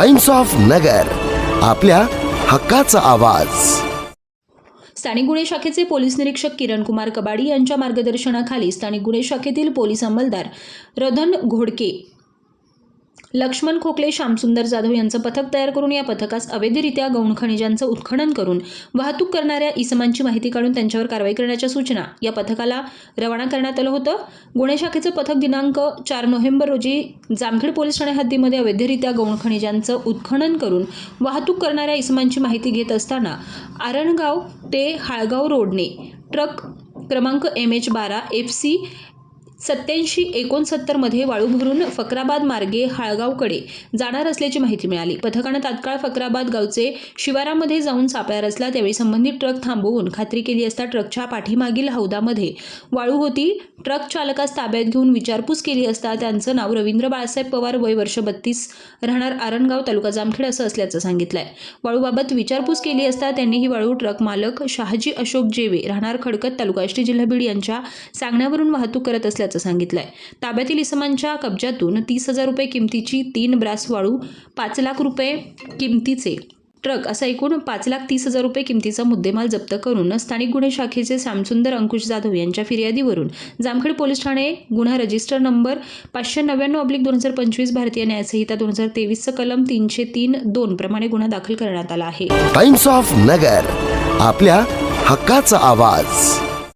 Times of नगर आपल्या हक्काचा आवाज. स्थानिक गुन्हे शाखेचे पोलीस निरीक्षक किरण कुमार कबाडी यांच्या मार्गदर्शनाखाली स्थानिक गुन्हे शाखेतील पोलीस अंमलदार रधन घोडके लक्ष्मण खोकले श्यामसुंदर जाधव यांचं पथक तयार करून या पथकास अवैधरित्या गौण खनिजांचं उत्खनन करून वाहतूक करणाऱ्या इसमांची माहिती काढून त्यांच्यावर कारवाई करण्याच्या सूचना या पथकाला रवाना करण्यात आलं होतं. गुन्हे शाखेचं पथक दिनांक चार नोव्हेंबर रोजी जामखेड पोलीस ठाणे हद्दीमध्ये अवैधरित्या गौण खनिजांचं उत्खनन करून वाहतूक करणाऱ्या इसमांची माहिती घेत असताना आरणगाव ते हाळगाव रोडने ट्रक क्रमांक एम एच बारा एफ सी सत्याऐंशी एकोणसत्तरमध्ये वाळूभरून फकराबाद मार्गे हाळगावकडे जाणार असल्याची माहिती मिळाली. पथकानं तात्काळ फकराबाद गावचे शिवारामध्ये जाऊन सापळा रचला. त्यावेळी संबंधित ट्रक थांबवून खात्री केली असता ट्रकच्या पाठीमागील हौदामध्ये वाळू होती. ट्रक चालकास ताब्यात घेऊन विचारपूस केली असता त्यांचं नाव रवींद्र बाळासाहेब पवार वय वर्ष बत्तीस राहणार आरणगाव तालुका जामखेड असं असल्याचं सांगितलंय. वाळूबाबत विचारपूस केली असता त्यांनी ही वाळू ट्रक मालक शहाजी अशोक जेवे राहणार खडकत तालुका आष्टी जिल्हा बीड यांच्या सांगण्यावरून वाहतूक करत असल्याचं सांगितलंय. ताब्यातील इसमांच्या कब्जातून तीस हजार रुपये किमतीची तीन ब्रास वाळू पाच लाख रुपये किमतीचे ट्रक असा एकूण पाच लाख तीस हजार रुपये किमतीचा मुद्देमाल जप्त करून स्थानिक गुन्हे शाखेचे श्यामसुंदर अंकुश जाधव यांच्या फिर्यादीवरून जामखेड पोलीस ठाणे गुन्हा रजिस्टर नंबर पाचशे नव्याण्णव अब्लिक दोन हजार पंचवीस भारतीय न्यायसंहिता दोन हजार तेवीसचं कलम तीनशे तीन दोन प्रमाणे गुन्हा दाखल करण्यात आला आहे. टाइम्स ऑफ नगर आपल्या हक्काचा आवाज.